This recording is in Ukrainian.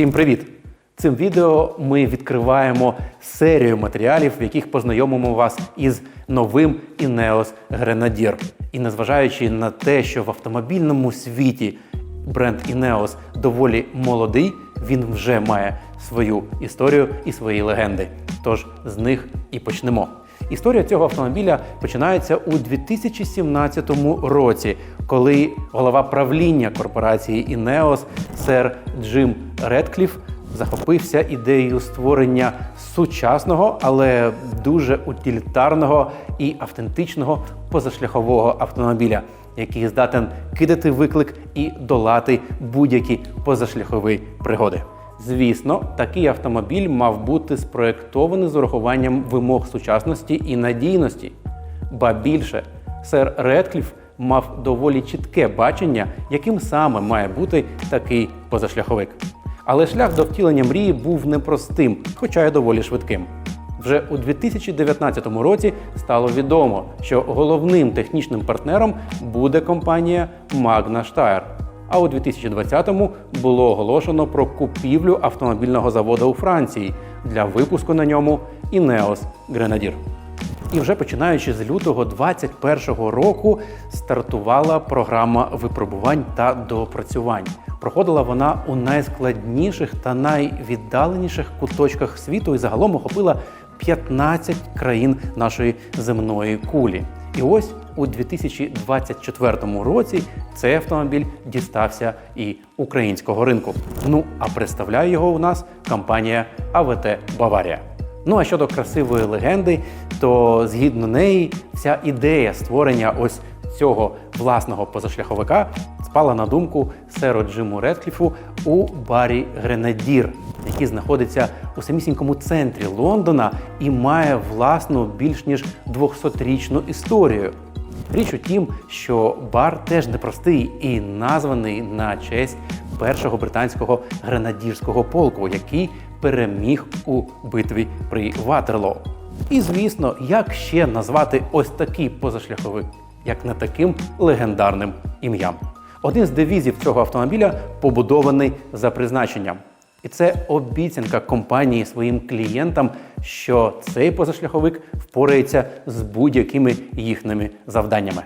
Всім привіт! Цим відео ми відкриваємо серію матеріалів, в яких познайомимо вас із новим Ineos Grenadier. І незважаючи на те, що в автомобільному світі бренд Ineos доволі молодий, він вже має свою історію і свої легенди. Тож з них і почнемо. Історія цього автомобіля починається у 2017 році, коли голова правління корпорації Ineos сер Джим Редкліф захопився ідеєю створення сучасного, але дуже утилітарного і автентичного позашляхового автомобіля, який здатен кидати виклик і долати будь-які позашляхові пригоди. Звісно, такий автомобіль мав бути спроєктований з урахуванням вимог сучасності і надійності. Ба більше, сер Редкліф мав доволі чітке бачення, яким саме має бути такий позашляховик. Але шлях до втілення мрії був непростим, хоча й доволі швидким. Вже у 2019 році стало відомо, що головним технічним партнером буде компанія Magna Steyr. А у 2020-му було оголошено про купівлю автомобільного заводу у Франції для випуску на ньому Ineos Grenadier. І вже починаючи з лютого 2021 року стартувала програма випробувань та доопрацювань. Проходила вона у найскладніших та найвіддаленіших куточках світу і загалом охопила 15 країн нашої земної кулі. І ось у 2024 році цей автомобіль дістався і українського ринку. Ну а представляє його у нас компанія АВТ Баварія. Ну а щодо красивої легенди, то згідно неї, вся ідея створення ось цього власного позашляховика спала на думку серу Джиму Редкліфу у барі Гренадір, який знаходиться у самісінькому центрі Лондона і має власну більш ніж 200-річну історію. Річ у тім, що бар теж непростий і названий на честь першого британського гренадірського полку, який переміг у битві при Ватерлоо. І звісно, як ще назвати ось такий позашляховик, як не таким легендарним ім'ям. Один з девізів цього автомобіля побудований за призначенням. І це обіцянка компанії своїм клієнтам, що цей позашляховик впорається з будь-якими їхніми завданнями.